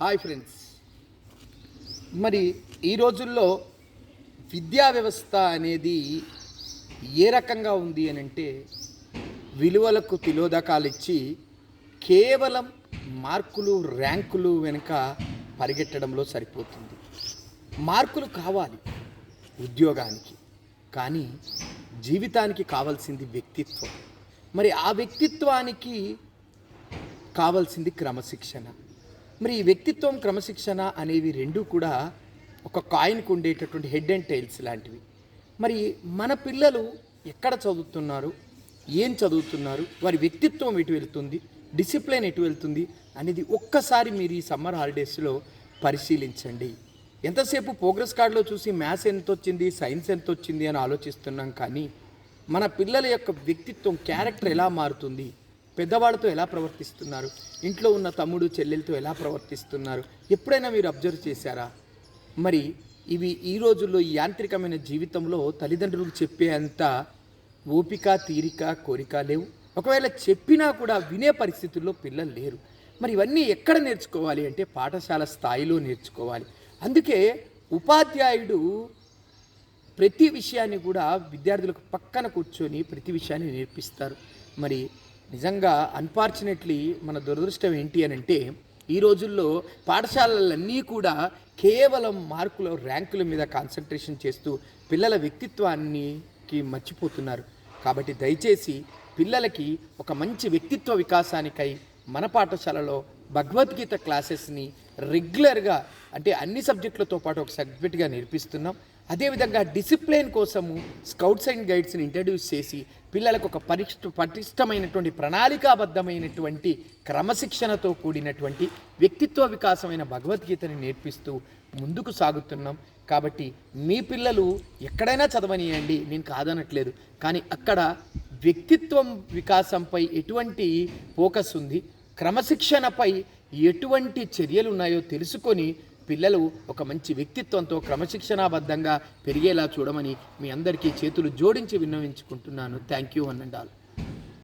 Hi friends. మరి ఈ రోజుల్లో విద్యా వ్యవస్థ అనేది ఏ రకంగా ఉంది అని అంటే విలువలకు తిలోదకాలు ఇచ్చి కేవలం మార్కులు ర్యాంకులు వెనుక పరిగెట్టడంలో సరిపోతుంది. మార్కులు కావాలి ఉద్యోగానికి కానీ జీవితానికి కావాల్సింది వ్యక్తిత్వం. మరి ఆ వ్యక్తిత్వానికి కావాల్సింది క్రమశిక్షణ. మరి ఈ వ్యక్తిత్వం క్రమశిక్షణ అనేవి రెండు కూడా ఒక కాయిన్కు ఉండేటటువంటి హెడ్ అండ్ టైల్స్ లాంటివి. మరి మన పిల్లలు ఎక్కడ చదువుతున్నారు? ఏం చదువుతున్నారు? వారి వ్యక్తిత్వం ఎటు వెళ్తుంది? డిసిప్లిన్ ఎటు వెళ్తుంది? అనేది ఒక్కసారి మీరు ఈ సమ్మర్ హాలిడేస్లో పరిశీలించండి. ఎంతసేపు ప్రోగ్రెస్ కార్డులో చూసి మ్యాథ్స్ ఎంత వచ్చింది సైన్స్ ఎంత వచ్చింది అని ఆలోచిస్తున్నాం కానీ మన పిల్లల యొక్క వ్యక్తిత్వం క్యారెక్టర్ ఎలా మారుతుంది? పెద్దవాళ్ళతో ఎలా ప్రవర్తిస్తున్నారు? ఇంట్లో ఉన్న తమ్ముడు చెల్లెలతో ఎలా ప్రవర్తిస్తున్నారు? ఎప్పుడైనా మీరు అబ్జర్వ్ చేశారా? మరి ఇవి ఈ రోజుల్లో ఈ యాంత్రికమైన జీవితంలో తల్లిదండ్రులకు చెప్పే అంత ఓపిక తీరిక కోరిక లేవు. ఒకవేళ చెప్పినా కూడా వినే పరిస్థితుల్లో పిల్లలు లేరు. మరి ఇవన్నీ ఎక్కడ నేర్చుకోవాలి అంటే పాఠశాల స్థాయిలో నేర్చుకోవాలి. అందుకే ఉపాధ్యాయుడు ప్రతి విషయాన్ని కూడా విద్యార్థులకు పక్కన కూర్చొని ప్రతి విషయాన్ని నేర్పిస్తారు. మరి నిజంగా అన్ఫార్చునేట్లీ మన దురదృష్టం ఏంటి అని అంటే ఈ రోజుల్లో పాఠశాలలన్నీ కూడా కేవలం మార్కుల ర్యాంకుల మీద కాన్సన్ట్రేషన్ చేస్తూ పిల్లల వ్యక్తిత్వానికి మర్చిపోతున్నారు. కాబట్టి దయచేసి పిల్లలకి ఒక మంచి వ్యక్తిత్వ వికాసానికై మన పాఠశాలలో భగవద్గీత క్లాసెస్ని రెగ్యులర్గా అంటే అన్ని సబ్జెక్టులతో పాటు ఒక సబ్జెక్ట్గా నేర్పిస్తున్నాం. అదేవిధంగా డిసిప్లిన్ కోసము స్కౌట్స్ అండ్ గైడ్స్ని ఇంట్రడ్యూస్ చేసి పిల్లలకు ఒక పరిష్ట పటిష్టమైనటువంటి ప్రణాళికాబద్ధమైనటువంటి క్రమశిక్షణతో కూడినటువంటి వ్యక్తిత్వ వికాసమైన భగవద్గీతని నేర్పిస్తూ ముందుకు సాగుతున్నాం. కాబట్టి మీ పిల్లలు ఎక్కడైనా చదవనియండి నేను కాదనట్లేదు. కానీ అక్కడ వ్యక్తిత్వం వికాసంపై ఎటువంటి ఫోకస్ ఉంది. క్రమశిక్షణపై ఎటువంటి చర్యలు ఉన్నాయో తెలుసుకొని పిల్లలు ఒక మంచి వ్యక్తిత్వంతో క్రమశిక్షణాబద్ధంగా పెరిగేలా చూడమని మీ అందరికీ చేతులు జోడించి విన్నవించుకుంటున్నాను. Thank you అన్నండాలు